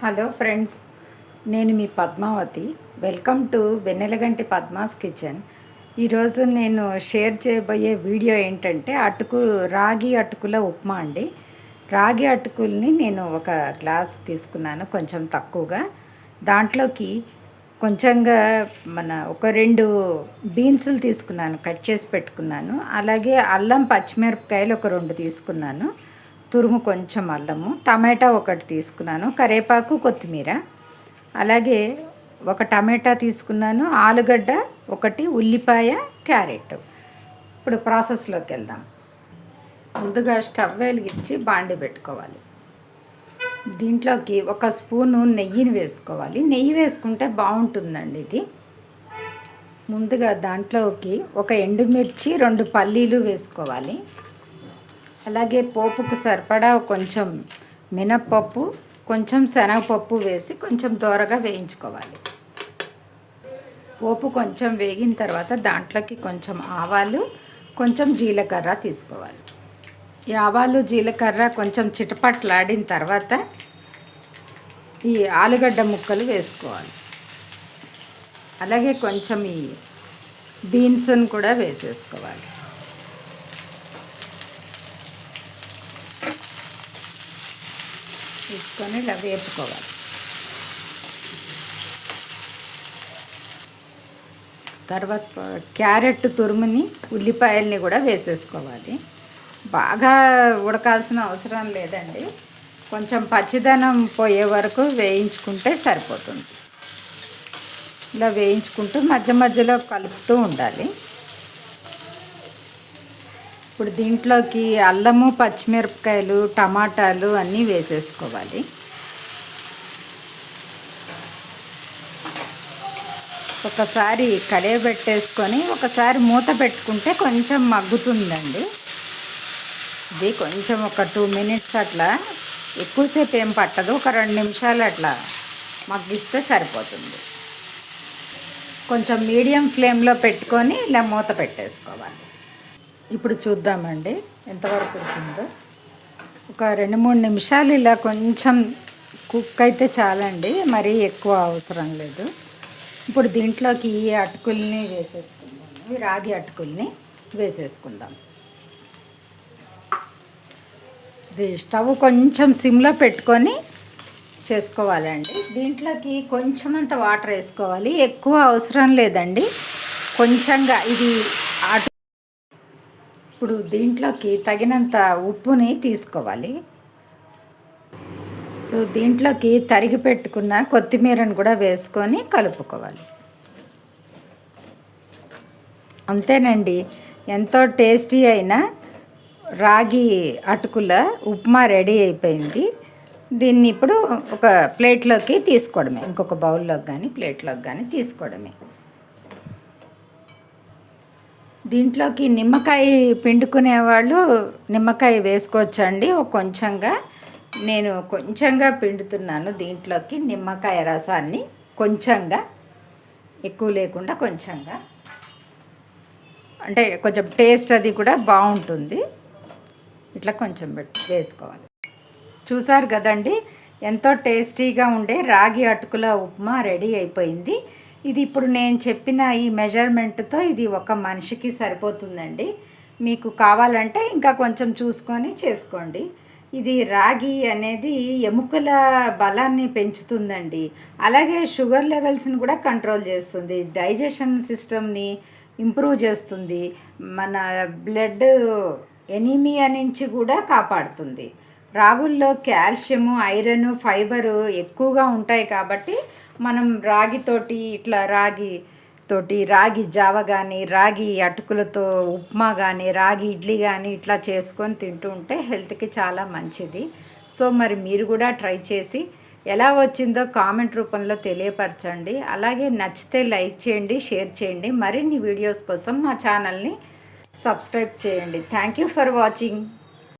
Hello friends నేను మీ Padmavathi. Welcome to Vennelaganti Padma's kitchen. ఈరోజు నేను షేర్ చేయబోయే వీడియో ఏంటంటే అటుకు రాగి అటుకుల ఉప్మా అండి. రాగి అటుకుల్ని నేను ఒక గ్లాస్ తీసుకున్నాను కొంచెం తక్కువగా. దాంట్లోకి కొంచెంగా మన ఒక రెండు బీన్సులు తీసుకున్నాను కట్ చేసి పెట్టుకున్నాను. అలాగే అల్లం పచ్చిమిరపకాయలు ఒక రెండు తీసుకున్నాను. తురుము కొంచెం అల్లము. టమాటా ఒకటి తీసుకున్నాను. కరేపాకు కొత్తిమీర. అలాగే ఒక టమాటా తీసుకున్నాను. ఆలుగడ్డ ఒకటి ఉల్లిపాయ క్యారెట్. ఇప్పుడు ప్రాసెస్లోకి వెళ్దాం. ముందుగా స్టవ్ వెలిగించి బాండి పెట్టుకోవాలి. దీంట్లోకి ఒక స్పూను నెయ్యిని వేసుకోవాలి. నెయ్యి వేసుకుంటే బాగుంటుందండి ఇది. ముందుగా దాంట్లోకి ఒక ఎండుమిర్చి రెండు పల్లీలు వేసుకోవాలి. అలాగే పోపుకు సరిపడా కొంచెం మినప్పప్పు కొంచెం శనగపప్పు వేసి కొంచెం దోరగా వేయించుకోవాలి. పోపు కొంచెం వేగిన తర్వాత దాంట్లోకి కొంచెం ఆవాలు కొంచెం జీలకర్ర తీసుకోవాలి. ఈ ఆవాలు జీలకర్ర కొంచెం చిటపట్లాడిన తర్వాత ఈ ఆలుగడ్డ ముక్కలు వేసుకోవాలి. అలాగే కొంచెం ఈ బీన్స్ను కూడా వేసేసుకోవాలి. తీసుకొని ఇలా వేపుకోవాలి. తర్వాత క్యారెట్ తురుముని ఉల్లిపాయల్ని కూడా వేసేసుకోవాలి. బాగా ఉడకాల్సిన అవసరం లేదండి. కొంచెం పచ్చిదనం పోయే వరకు వేయించుకుంటే సరిపోతుంది. ఇలా వేయించుకుంటూ మధ్య మధ్యలో కలుపుతూ ఉండాలి. ఇప్పుడు దీంట్లోకి అల్లము పచ్చిమిరపకాయలు టమాటాలు అన్నీ వేసేసుకోవాలి. ఒకసారి పెట్టేసుకొని ఒకసారి మూత పెట్టుకుంటే కొంచెం మగ్గుతుందండి. ఇది కొంచెం ఒక టూ మినిట్స్ అట్లా ఎక్కువసేపు ఏం పట్టదు ఒక రెండు నిమిషాలు అట్లా మగ్గిస్తే సరిపోతుంది. కొంచెం మీడియం ఫ్లేమ్లో పెట్టుకొని ఇలా మూత పెట్టేసుకోవాలి. ఇప్పుడు చూద్దామండి. ఎంతవరకు వచ్చిందో. ఒక రెండు మూడు నిమిషాలు ఇలా కొంచెం కుక్ అయితే చాలండి. మరీ ఎక్కువ అవసరం లేదు. ఇప్పుడు దీంట్లోకి ఈ అటుకుల్ని వేసేసుకుందాం ఈ రాగి అటుకుల్ని వేసేసుకుందాం. ఇది స్టవ్ కొంచెం సిమ్లో పెట్టుకొని చేసుకోవాలండి. దీంట్లోకి కొంచెం అంత వాటర్ వేసుకోవాలి. ఎక్కువ అవసరం లేదండి. కొంచెంగా ఇది అటు ఇప్పుడు దీంట్లోకి తగినంత ఉప్పుని తీసుకోవాలి. ఇప్పుడు దీంట్లోకి తరిగి పెట్టుకున్న కొత్తిమీరను కూడా వేసుకొని కలుపుకోవాలి. అంతేనండి ఎంతో టేస్టీ అయిన రాగి అటుకుల ఉప్మా రెడీ అయిపోయింది. దీన్ని ఇప్పుడు ఒక ప్లేట్లోకి తీసుకోవడమే ఇంకొక బౌల్లోకి కానీ ప్లేట్లోకి కానీ తీసుకోవడమే. దీంట్లోకి నిమ్మకాయ పిండుకునే వాళ్ళు నిమ్మకాయ వేసుకోవచ్చండి కొంచెంగా. నేను కొంచెంగా పిండుతున్నాను దీంట్లోకి నిమ్మకాయ రసాన్ని కొంచెంగా. ఎక్కువ లేకుండా కొంచెంగా. అంటే కొంచెం టేస్ట్ అది కూడా బాగుంటుంది. ఇట్లా కొంచెం పెట్టి వేసుకోవాలి. చూసారు కదండి ఎంతో టేస్టీగా ఉండే రాగి అటుకుల ఉప్మా రెడీ అయిపోయింది. ఇది ఇప్పుడు నేను చెప్పిన ఈ మెజర్మెంట్తో ఇది ఒక మనిషికి సరిపోతుందండి. మీకు కావాలంటే ఇంకా కొంచెం చూసుకొని చేసుకోండి. ఇది రాగి అనేది ఎముకల బలాన్ని పెంచుతుందండి. అలాగే షుగర్ లెవెల్స్ని కూడా కంట్రోల్ చేస్తుంది. డైజెషన్ సిస్టమ్ని ఇంప్రూవ్ చేస్తుంది. మన బ్లడ్ ఎనీమియా నుంచి కూడా కాపాడుతుంది. రాగుల్లో కాల్షియము ఐరన్ ఫైబరు ఎక్కువగా ఉంటాయి కాబట్టి మనం రాగితోటి ఇట్లా రాగి తోటి రాగి జావ కానీ రాగి అటుకులతో ఉప్మా కానీ రాగి ఇడ్లీ కానీ ఇట్లా చేసుకొని తింటూ ఉంటే హెల్త్కి చాలా మంచిది. సో మరి మీరు కూడా ట్రై చేసి ఎలా వచ్చిందో కామెంట్ రూపంలో తెలియపరచండి. అలాగే నచ్చితే లైక్ చేయండి షేర్ చేయండి. మరిన్ని వీడియోస్ కోసం మా ఛానల్ని సబ్స్క్రైబ్ చేయండి. Thank you for watching.